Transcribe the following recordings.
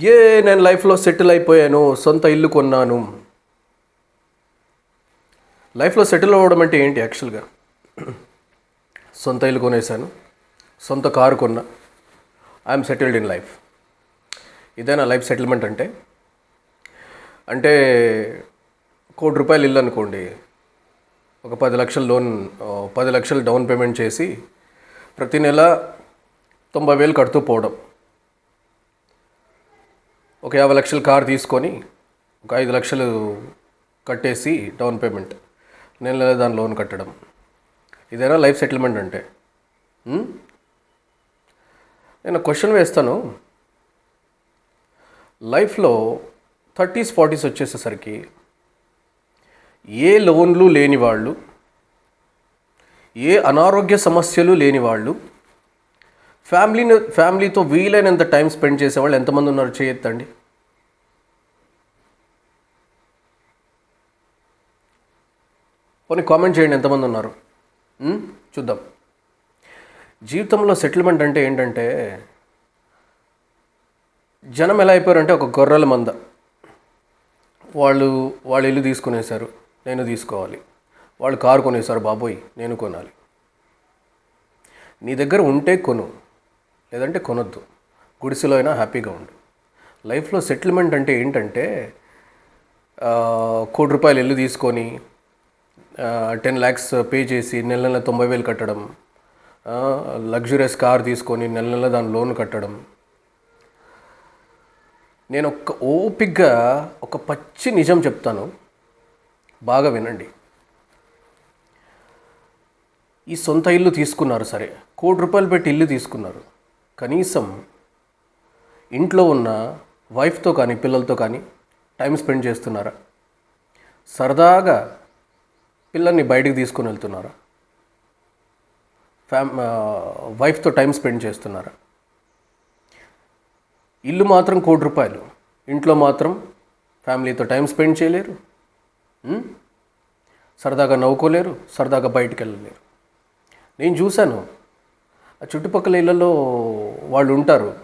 ఏ నేను లైఫ్లో సెటిల్ అయిపోయాను సొంత ఇల్లు కొన్నాను. లైఫ్లో సెటిల్ అవ్వడం అంటే ఏంటి యాక్చువల్గా? సొంత ఇల్లు కొనేసాను సొంత కారు కొన్నా. I'm settled in life. ఇదేనా లైఫ్ సెటిల్మెంట్ అంటే? అంటే కోటి రూపాయలు ఇల్లు అనుకోండి ఒక పది లక్షల లోన్ పది లక్షలు డౌన్ పేమెంట్ చేసి ప్రతి నెల తొంభై వేలు కడుతూ పోవడం. ఒక యాభై లక్షల కార్ తీసుకొని ఒక ఐదు లక్షలు కట్టేసి డౌన్ పేమెంట్ నెల నెల దాని లోన్ కట్టడం. ఇదేనా లైఫ్ సెటిల్మెంట్ అంటే? నేను క్వశ్చన్ వేస్తాను. లైఫ్లో థర్టీస్ ఫార్టీస్ వచ్చేసేసరికి ఏ లోన్లు లేని వాళ్ళు ఏ అనారోగ్య సమస్యలు లేని వాళ్ళు ఫ్యామిలీని ఫ్యామిలీతో వీలైనంత టైం స్పెండ్ చేసేవాళ్ళు ఎంతమంది ఉన్నారు చేయొద్దండి? కొన్ని కామెంట్ చేయండి ఎంతమంది ఉన్నారు. చూద్దాం. జీవితంలో సెటిల్మెంట్ అంటే ఏంటంటే జనం ఎలా అయిపోయారంటే ఒక గొర్రెల మంద. వాళ్ళు వాళ్ళు ఇల్లు తీసుకునేశారు నేను తీసుకోవాలి. వాళ్ళు కారు కొనేశారు బాబోయ్ నేను కొనాలి. నీ దగ్గర ఉంటే కొను. లేదంటే కొనొద్దు. గుడిసెలో అయినా హ్యాపీగా ఉండు. లైఫ్లో సెటిల్మెంట్ అంటే ఏంటంటే కోటి రూపాయలు ఇల్లు తీసుకొని టెన్ ల్యాక్స్ పే చేసి నెల నెల తొంభై వేలు కట్టడం లగ్జరియస్ కార్ తీసుకొని నెల నెల దాని లోన్ కట్టడం. నేను ఒక్క ఓపిగ్గా ఒక పచ్చి నిజం చెప్తాను. బాగా వినండి. ఈ సొంత ఇల్లు తీసుకున్నారు సరే. కోటి రూపాయలు పెట్టి ఇల్లు తీసుకున్నారు. కనీసం ఇంట్లో ఉన్న వైఫ్తో కానీ పిల్లలతో కానీ టైం స్పెండ్ చేస్తున్నారా? సరదాగా పిల్లల్ని బయటికి తీసుకొని వెళ్తున్నారా? ఫ్యామ్ వైఫ్తో టైం స్పెండ్ చేస్తున్నారా? ఇల్లు మాత్రం కోటి రూపాయలు. ఇంట్లో మాత్రం ఫ్యామిలీతో టైం స్పెండ్ చేయలేరు. సరదాగా నవ్వుకోలేరు సరదాగా బయటికి వెళ్ళలేరు. నేను చూశాను ఆ చుట్టుపక్కల ఇళ్ళల్లో వాళ్ళు ఉంటారు.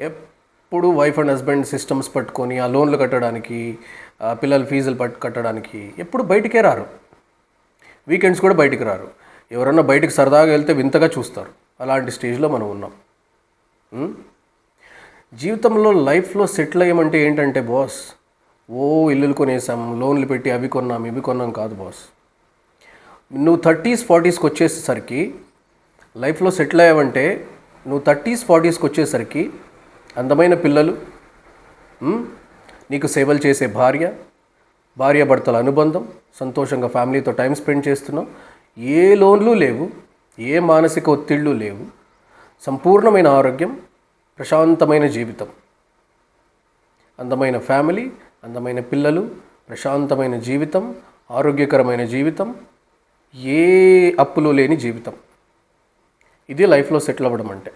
ఎప్పుడు వైఫ్ అండ్ హస్బెండ్ సిస్టమ్స్ పట్టుకొని ఆ లోన్లు కట్టడానికి ఆ పిల్లల ఫీజులు పట్టు కట్టడానికి ఎప్పుడు బయటికే రారు. వీకెండ్స్ కూడా బయటికి రారు. ఎవరన్నా బయటకు సరదాగా వెళ్తే వింతగా చూస్తారు. అలాంటి స్టేజ్లో మనం ఉన్నాం. జీవితంలో లైఫ్లో సెటిల్ అయ్యమంటే ఏంటంటే బాస్ ఓ ఇల్లులు కొనేసాం లోన్లు పెట్టి అవి కొన్నాం ఇవి కొన్నాం కాదు బాస్. నువ్వు థర్టీస్ ఫార్టీస్కి వచ్చేసరికి లైఫ్లో సెటిల్ అయ్యావంటే నువ్వు థర్టీస్ ఫార్టీస్కి వచ్చేసరికి అందమైన పిల్లలు నీకు సేవలు చేసే భార్య భార్యాభర్తల అనుబంధం సంతోషంగా ఫ్యామిలీతో టైం స్పెండ్ చేస్తున్నావు. ఏ లోన్లు లేవు ఏ మానసిక ఒత్తిళ్ళు లేవు. సంపూర్ణమైన ఆరోగ్యం ప్రశాంతమైన జీవితం. అందమైన ఫ్యామిలీ అందమైన పిల్లలు ప్రశాంతమైన జీవితం ఆరోగ్యకరమైన జీవితం ఏ అప్పులు లేని జీవితం. ఇది లైఫ్లో సెటిల్ అవ్వడం అంటే.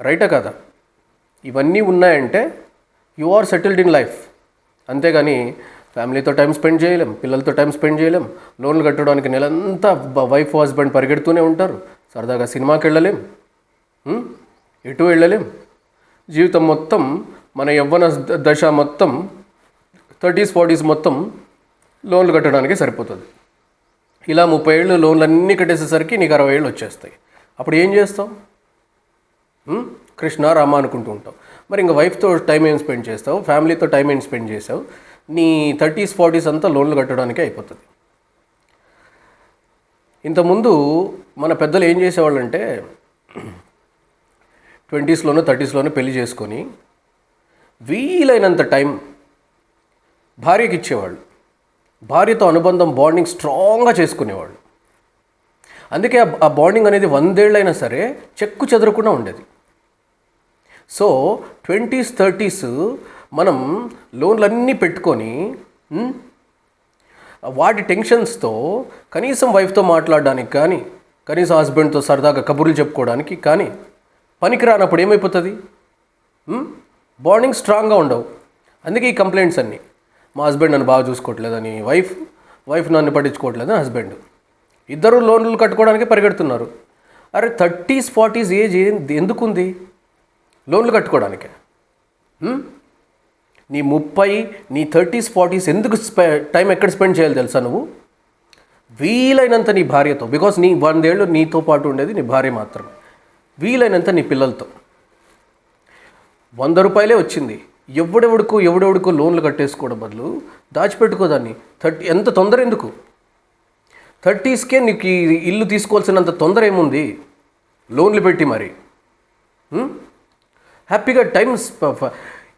రైటా కదా? ఇవన్నీ ఉన్నాయంటే you are settled in life. అంతేగాని ఫ్యామిలీతో టైం స్పెండ్ చేయలేం పిల్లలతో టైం స్పెండ్ చేయలేం లోన్లు కట్టడానికి నెలంతా వైఫ్ హస్బెండ్ పరిగెడుతూనే ఉంటారు. సరదాగా సినిమాకి వెళ్ళలేం ఎటు వెళ్ళలేం? జీవితం మొత్తం మన యవ్వన దశ మొత్తం థర్టీస్ ఫార్టీస్ మొత్తం లోన్లు కట్టడానికే సరిపోతుంది. ఇలా ముప్పై ఏళ్ళు లోన్లు అన్నీ కట్టేసేసరికి నీకు అరవై ఏళ్ళు వచ్చేస్తాయి. అప్పుడు ఏం చేస్తావు? కృష్ణ రామ అనుకుంటూ ఉంటావు. మరి ఇంకా వైఫ్తో టైం ఏం స్పెండ్ చేస్తావు? ఫ్యామిలీతో టైం ఏం స్పెండ్ చేసావు? నీ థర్టీస్ ఫార్టీస్ అంతా లోన్లు కట్టడానికే అయిపోతుంది. ఇంతకుముందు మన పెద్దలు ఏం చేసేవాళ్ళు అంటే ట్వంటీస్లోనో థర్టీస్లోనో పెళ్ళి చేసుకొని వీలైనంత టైం భార్యకి ఇచ్చేవాళ్ళు భార్యతో అనుబంధం బాండింగ్ స్ట్రాంగ్గా చేసుకునేవాళ్ళు. అందుకే ఆ- బాండింగ్ అనేది వందేళ్ళైనా సరే చెక్కు చెదరకుండా ఉండేది. సో ట్వంటీస్ థర్టీస్ మనం లోన్లన్నీ పెట్టుకొని వాటి టెన్షన్స్తో కనీసం వైఫ్తో మాట్లాడడానికి కానీ కనీసం హస్బెండ్తో సరదాగా కబుర్లు చెప్పుకోవడానికి కానీ పనికి రానప్పుడు ఏమైపోతుంది బాండింగ్ స్ట్రాంగ్గా ఉండవు. అందుకే ఈ కంప్లైంట్స్ అన్నీ. మా హస్బెండ్ నన్ను బాగా చూసుకోవట్లేదని వైఫ్ వైఫ్ నన్ను పట్టించుకోవట్లేదని హస్బెండ్ ఇద్దరు లోన్లు కట్టుకోవడానికి పరిగెడుతున్నారు. అరే థర్టీస్ ఫార్టీస్ ఏజ్ ఏ- ఎందుకుంది? లోన్లు కట్టుకోవడానికి. నీ ముప్పై నీ థర్టీస్ ఫార్టీస్ ఎందుకు స్పె టైం ఎక్కడ స్పెండ్ చేయాలి తెలుసా నువ్వు? వీలైనంత నీ భార్యతో బికాస్ నీ వందేళ్ళు నీతో పాటు ఉండేది నీ భార్య మాత్రమే. వీలైనంత నీ పిల్లలతో. వంద రూపాయలే వచ్చింది. ఎవడెవడుకో ఎవడెవడుకో లోన్లు కట్టేసుకోవడం బదులు దాచిపెట్టుకోదాన్ని థర్టీ ఎంత తొందర ఎందుకు? థర్టీస్కే నీకు ఈ ఇల్లు తీసుకోవాల్సినంత తొందర ఏముంది? లోన్లు పెట్టి మరి. హ్యాపీగా టైమ్స్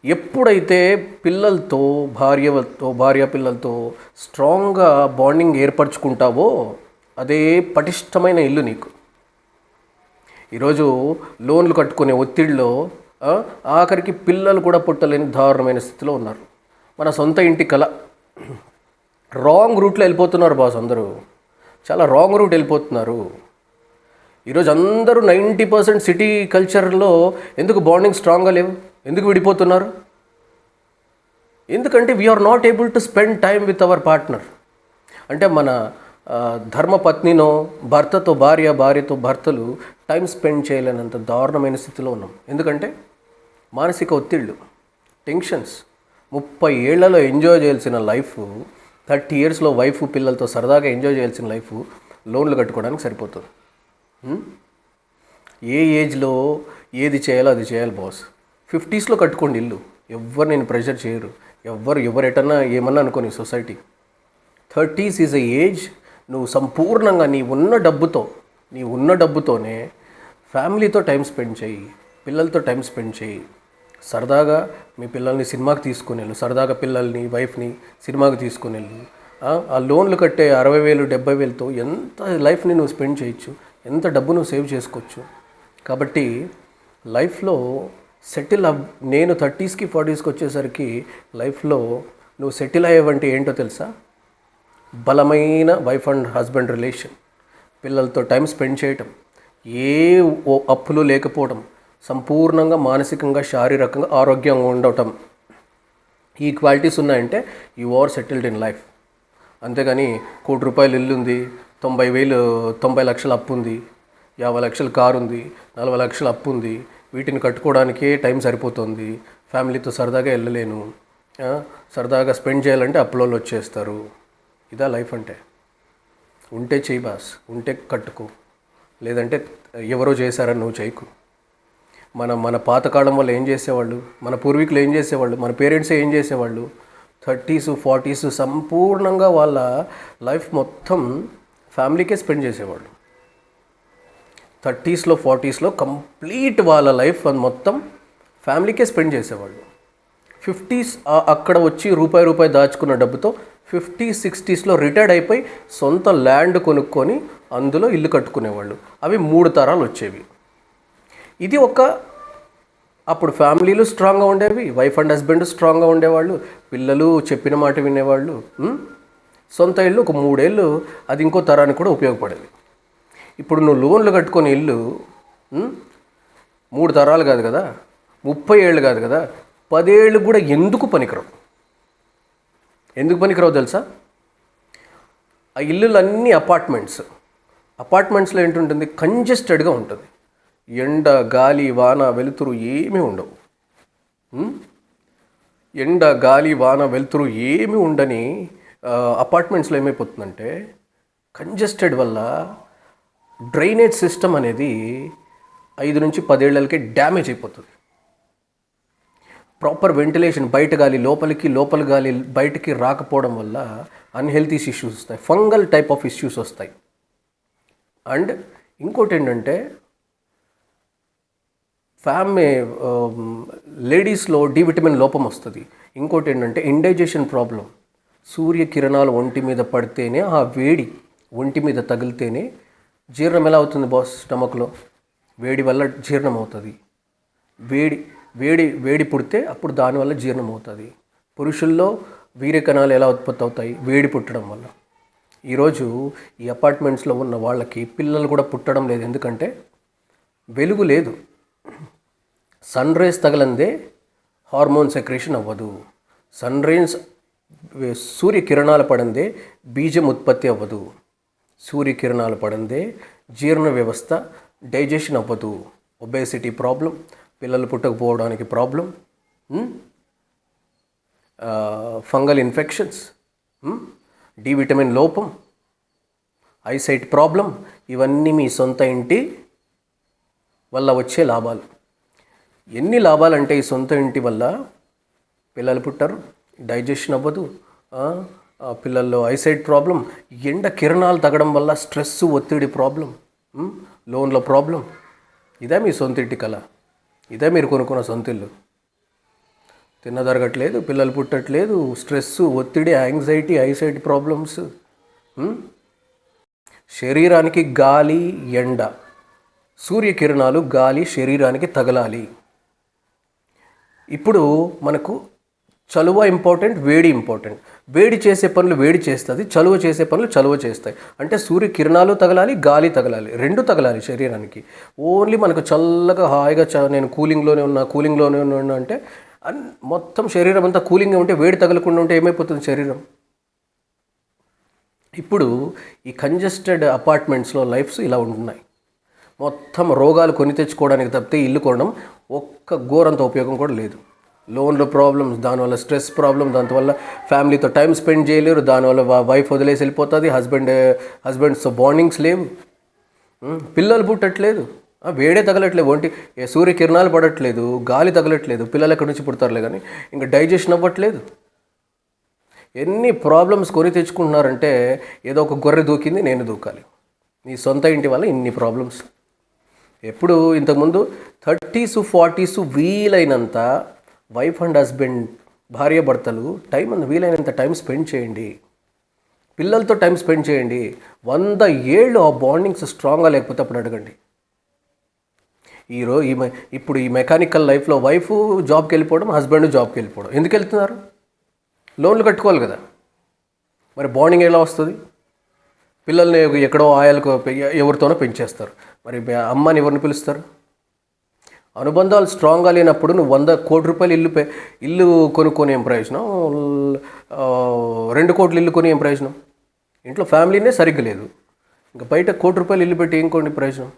ఎప్పుడైతే పిల్లలతో భార్యతో భార్య పిల్లలతో స్ట్రాంగ్గా బాండింగ్ ఏర్పరచుకుంటావో అదే పటిష్టమైన ఇల్లు నీకు. ఈరోజు లోన్లు కట్టుకునే ఒత్తిడిలో ఆఖరికి పిల్లలు కూడా పుట్టలేని దారుణమైన స్థితిలో ఉన్నారు. మన సొంత ఇంటి కళ. రాంగ్ రూట్లో వెళ్ళిపోతున్నారు బాస్ అందరూ. చాలా రాంగ్ రూట్ వెళ్ళిపోతున్నారు. ఈరోజు అందరూ నైంటీ పర్సెంట్ సిటీ కల్చర్లో ఎందుకు బాండింగ్ స్ట్రాంగ్గా లేవు? ఎందుకు విడిపోతున్నారు? ఎందుకంటే we're not able to spend time with our partner అంటే మన ధర్మపత్నినో భర్తతో భార్య భార్యతో భర్తలు టైం స్పెండ్ చేయలేనంత దారుణమైన స్థితిలో ఉన్నాం. ఎందుకంటే మానసిక ఒత్తిళ్ళు టెన్షన్స్ ముప్పై ఏళ్ళలో ఎంజాయ్ చేయాల్సిన లైఫ్ థర్టీ ఇయర్స్లో వైఫ్ పిల్లలతో సరదాగా ఎంజాయ్ చేయాల్సిన లైఫ్ లోన్లు కట్టుకోవడానికి సరిపోతుంది. ఏ ఏజ్లో ఏది చేయాలో అది చేయాలి బాస్. ఫిఫ్టీస్లో కట్టుకోండి ఇల్లు. ఎవ్వరు నేను ప్రెషర్ చేయరు. ఎవ్వరు ఎవరు ఎటన్నా ఏమన్నా అనుకోని society. Thirties is a age నువ్వు సంపూర్ణంగా నీ ఉన్న డబ్బుతో నీ ఉన్న డబ్బుతోనే ఫ్యామిలీతో టైం స్పెండ్ చేయి పిల్లలతో టైం స్పెండ్ చేయి. సరదాగా మీ పిల్లల్ని సినిమాకి తీసుకుని వెళ్ళు. సరదాగా పిల్లల్ని వైఫ్ని సినిమాకి తీసుకుని వెళ్ళు. ఆ, లోన్లు కట్టే అరవై వేలు డెబ్బై వేలతో ఎంత లైఫ్ని నువ్వు స్పెండ్ చేయొచ్చు ఎంత డబ్బు నువ్వు సేవ్ చేసుకోవచ్చు. కాబట్టి లైఫ్లో సెటిల్ అవ్ నేను థర్టీస్కి ఫార్టీస్కి వచ్చేసరికి లైఫ్లో నువ్వు సెటిల్ అయ్యేవంటే ఏంటో తెలుసా? బలమైన వైఫ్ అండ్ హస్బెండ్ రిలేషన్. పిల్లలతో టైం స్పెండ్ చేయటం. ఏ ఓ అప్పులు లేకపోవడం సంపూర్ణంగా మానసికంగా శారీరకంగా ఆరోగ్యంగా ఉండటం. ఈ క్వాలిటీస్ ఉన్నాయంటే you are settled in life. అంతేగాని కోటి రూపాయలు ఇల్లు ఉంది తొంభై వేలు తొంభై లక్షలు అప్పు ఉంది యాభై లక్షల కారు ఉంది నలభై లక్షలు అప్పు ఉంది వీటిని కట్టుకోవడానికే టైం సరిపోతుంది ఫ్యామిలీతో సరదాగా వెళ్ళలేను సరదాగా స్పెండ్ చేయాలంటే అప్పులలో వచ్చేస్తారు. ఇదా లైఫ్ అంటే. ఉంటే చెయ్యి బాస్ ఉంటే కట్టుకో. లేదంటే ఎవరో చేశారని నువ్వు చేయకు. మన మన పాతకాలం వాళ్ళు ఏం చేసేవాళ్ళు? మన పూర్వీకులు ఏం చేసేవాళ్ళు? మన పేరెంట్స్ ఏం చేసేవాళ్ళు? థర్టీస్ ఫార్టీస్ సంపూర్ణంగా వాళ్ళ లైఫ్ మొత్తం ఫ్యామిలీకే స్పెండ్ చేసేవాళ్ళు. థర్టీస్లో ఫార్టీస్లో కంప్లీట్ వాళ్ళ లైఫ్ మొత్తం ఫ్యామిలీకే స్పెండ్ చేసేవాళ్ళు. ఫిఫ్టీస్ అక్కడ వచ్చి రూపాయి రూపాయి దాచుకున్న డబ్బుతో ఫిఫ్టీ సిక్స్టీస్లో రిటైర్డ్ అయిపోయి సొంత ల్యాండ్ కొనుక్కొని అందులో ఇల్లు కట్టుకునేవాళ్ళు. అవి మూడు తరాలు వచ్చేవి. ఇది ఒక అప్పుడు ఫ్యామిలీలు స్ట్రాంగ్గా ఉండేవి వైఫ్ అండ్ హస్బెండ్ స్ట్రాంగ్గా ఉండేవాళ్ళు పిల్లలు చెప్పిన మాట వినేవాళ్ళు సొంత ఇల్లు ఒక మూడేళ్ళు అది ఇంకో తరానికి కూడా ఉపయోగపడేది. ఇప్పుడు నువ్వు లోన్లు కట్టుకొని ఇల్లు మూడు తరాలు కాదు కదా ముప్పై ఏళ్ళు కాదు కదా పదేళ్ళు కూడా ఎందుకు పనికిరావు? ఎందుకు పనికిరావు తెలుసా? ఆ ఇల్లులన్నీ అపార్ట్మెంట్స్. అపార్ట్మెంట్స్లో ఏంటుంటుంది కంజెస్టెడ్గా ఉంటుంది. ఎండ గాలి వాన వెలుతురు ఏమీ ఉండవు. ఎండ గాలి వాన వెలుతురు ఏమీ ఉండని అపార్ట్మెంట్స్లో ఏమైపోతుందంటే కంజెస్టెడ్ వల్ల డ్రైనేజ్ సిస్టమ్ అనేది ఐదు నుంచి పదేళ్ళకే డ్యామేజ్ అయిపోతుంది. ప్రాపర్ వెంటిలేషన్ బయట గాలి లోపలికి లోపల గాలి బయటికి రాకపోవడం వల్ల అన్హెల్తీస్ ఇష్యూస్ వస్తాయి. ఫంగల్ టైప్ ఆఫ్ ఇష్యూస్ వస్తాయి. అండ్ ఇంకోటి ఏంటంటే ఫ్యామిలీ లేడీస్లో డి విటమిన్ లోపం వస్తుంది. ఇంకోటి ఏంటంటే ఇండైజెషన్ ప్రాబ్లం సూర్యకిరణాలు ఒంటి మీద పడితేనే ఆ వేడి ఒంటి మీద తగిలితేనే జీర్ణం ఎలా అవుతుంది బాస్ స్టమక్లో? వేడి వల్ల జీర్ణం అవుతుంది. వేడి వేడి వేడి పుడితే అప్పుడు దానివల్ల జీర్ణం అవుతుంది. పురుషుల్లో వీర్యకణాలు ఎలా ఉత్పత్తి అవుతాయి? వేడి పుట్టడం వల్ల. ఈరోజు ఈ అపార్ట్మెంట్స్లో ఉన్న వాళ్ళకి పిల్లలు కూడా పుట్టడం లేదు. ఎందుకంటే వెలుగు లేదు. సన్ రేస్ తగలందే హార్మోన్ సెక్రేషన్ అవ్వదు. సన్ రేస్ సూర్యకిరణాలు పడందే బీజం ఉత్పత్తి అవ్వదు. సూర్యకిరణాలు పడందే జీర్ణ వ్యవస్థ డైజెషన్ అవ్వదు. ఒబేసిటీ ప్రాబ్లం పిల్లలు పుట్టకపోవడానికి problem fungal infections D vitamin లోపం ఐసైట్ ప్రాబ్లం ఇవన్నీ మీ సొంత ఇంటి వల్ల వచ్చే లాభాలు. ఎన్ని లాభాలు అంటే ఈ సొంత ఇంటి వల్ల పిల్లలు పుట్టారు డైజెషన్ అవ్వదు పిల్లల్లో ఐసైట్ ప్రాబ్లం ఎండ కిరణాలు తగ్గడం వల్ల స్ట్రెస్ ఒత్తిడి ప్రాబ్లం లోన్ల ప్రాబ్లం. ఇదే మీ సొంత ఇంటి కళ. ఇదే మీరు కొనుక్కున్న సొంత ఇల్లు. తిన్నదరగట్లేదు పిల్లలు పుట్టట్లేదు స్ట్రెస్ ఒత్తిడి యాంగ్జైటీ ఐసైట్ ప్రాబ్లమ్స్ శరీరానికి గాలి ఎండ. సూర్యకిరణాలు గాలి శరీరానికి తగలాలి. ఇప్పుడు మనకు చలువ ఇంపార్టెంట్ వేడి ఇంపార్టెంట్ వేడి చేసే పనులు వేడి చేస్తుంది చలువ చేసే పనులు చలువ చేస్తాయి. అంటే సూర్య కిరణాలు తగలాలి గాలి తగలాలి. రెండు తగలాలి శరీరానికి. ఓన్లీ మనకు చల్లగా హాయిగా చ నేను కూలింగ్లోనే ఉన్నా కూలింగ్లోనే ఉన్నా అంటే మొత్తం శరీరం అంతా కూలింగ్గా ఉంటే వేడి తగలకుండా ఉంటే ఏమైపోతుంది శరీరం? ఇప్పుడు ఈ కంజెస్టెడ్ అపార్ట్మెంట్స్లో లైఫ్స్ ఇలా ఉంటున్నాయి. మొత్తం రోగాలు కొని తెచ్చుకోవడానికి తప్పితే ఇల్లు కొనడం ఒక్క ఘోరంత ఉపయోగం కూడా లేదు. లోన్లో ప్రాబ్లమ్స్ దానివల్ల స్ట్రెస్ ప్రాబ్లం దానివల్ల ఫ్యామిలీతో టైం స్పెండ్ చేయలేరు దానివల్ల వైఫ్ వదిలేసి వెళ్ళిపోతుంది హస్బెండ్ హస్బెండ్స్తో బాండింగ్స్ లేవు. పిల్లలు పుట్టట్లేదు. వేడే తగలట్లేదు ఒంటి సూర్యకిరణాలు పడట్లేదు గాలి తగలట్లేదు పిల్లలు ఎక్కడి నుంచి పుడతారులే కానీ ఇంకా డైజెషన్ అవ్వట్లేదు. ఎన్ని ప్రాబ్లమ్స్ కొని తెచ్చుకుంటున్నారంటే ఏదో ఒక గొర్రె దూకింది నేను దూకాలి. నీ సొంత ఇంటి వల్ల ఇన్ని ప్రాబ్లమ్స్. ఎప్పుడు ఇంతకుముందు థర్టీసు ఫార్టీసు వీలైనంత వైఫ్ అండ్ హస్బెండ్ భార్య భర్తలు టైం వీలైనంత టైం స్పెండ్ చేయండి. పిల్లలతో టైం స్పెండ్ చేయండి. వంద ఏళ్ళు ఆ బాండింగ్స్ స్ట్రాంగ్గా లేకపోతే అప్పుడు అడగండి. ఈరోజు ఈ మె- ఇప్పుడు ఈ మెకానికల్ లైఫ్లో వైఫ్ జాబ్కి వెళ్ళిపోవడం హస్బెండ్ జాబ్కి వెళ్ళిపోవడం. ఎందుకు వెళ్తున్నారు? లోన్లు కట్టుకోవాలి కదా. మరి బాండింగ్ ఎలా వస్తుంది? పిల్లల్ని ఎక్కడో ఆయాలకు పె- ఎవరితోనో పెంచేస్తారు. మరి అమ్మని ఎవరిని పిలుస్తారు? అనుబంధాలు స్ట్రాంగ్గా లేనప్పుడు నువ్వు వంద కోటి రూపాయలు ఇల్లు పె- ఇల్లు కొనుక్కొని ఏం ప్రయోజనం రెండు కోట్లు ఇల్లు కొని ఏం ప్రయోజనం. ఇంట్లో ఫ్యామిలీనే సరిగ్గా లేదు. ఇంకా బయట కోటి రూపాయలు ఇల్లు పెట్టి ఏం కొన్ని ప్రయోజనం?